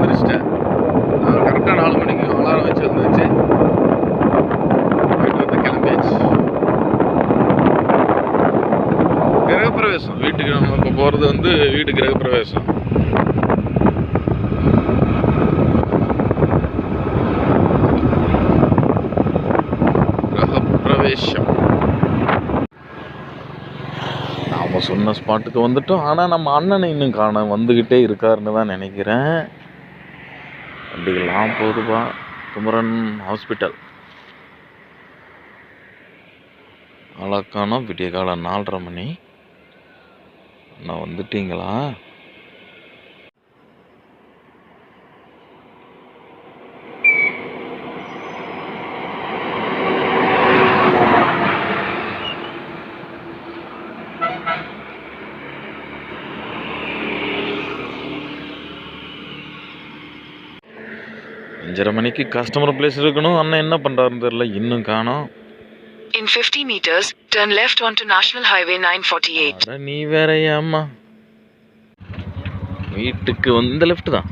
எந்திரிச்சிட்டேன் நான் கரெக்டாக நாலு மணிக்கு அலாரம் வச்சு வந்துச்சு வந்து கிளம்பியாச்சு. கிரகப்பிரவேசம். வீட்டுக்கு நம்ம இப்போ போகிறது வந்து வீட்டு கிரகப்பிரவேசம். கிரகப்பிரவேசம். நாம் சொன்ன ஸ்பாட்டுக்கு வந்துட்டோம். ஆனால் நம்ம அண்ணனை இன்னும் காண வந்துக்கிட்டே இருக்காருன்னு தான் நினைக்கிறேன். வண்டிகள்லாம் போகுதுப்பா குமரன் ஹாஸ்பிட்டல். அழகான விடிய காலம் நாலரை மணி. அண்ணா வந்துட்டீங்களா? அஞ்சரை மணிக்கு கஸ்டமர் பிளேஸ் இருக்கணும். அண்ணன் என்ன பண்ணுறாருன்னு தெரியல. இன்னும் காணோம். In 50 meters, turn left onto National Highway 948. அட நீ வேற ஏம்மா வீட்டுக்கு வந்து லெஃப்ட் தான்.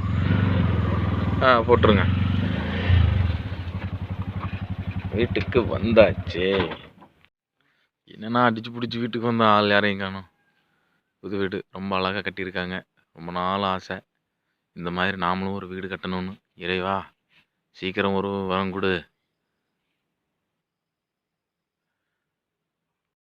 ஆ போட்டுருங்க. வீட்டுக்கு வந்தாச்சு. என்னன்னா அடிச்சு பிடிச்சி வீட்டுக்கு வந்த ஆள் யாரையும் காணோம். புது வீடு. ரொம்ப அழகாக கட்டியிருக்காங்க. ரொம்ப நாள் ஆசை. இந்த மாதிரி நாமளும் ஒரு வீடு கட்டணும்னு. இறைவா சீக்கிரம் ஒரு வரம் கொடு.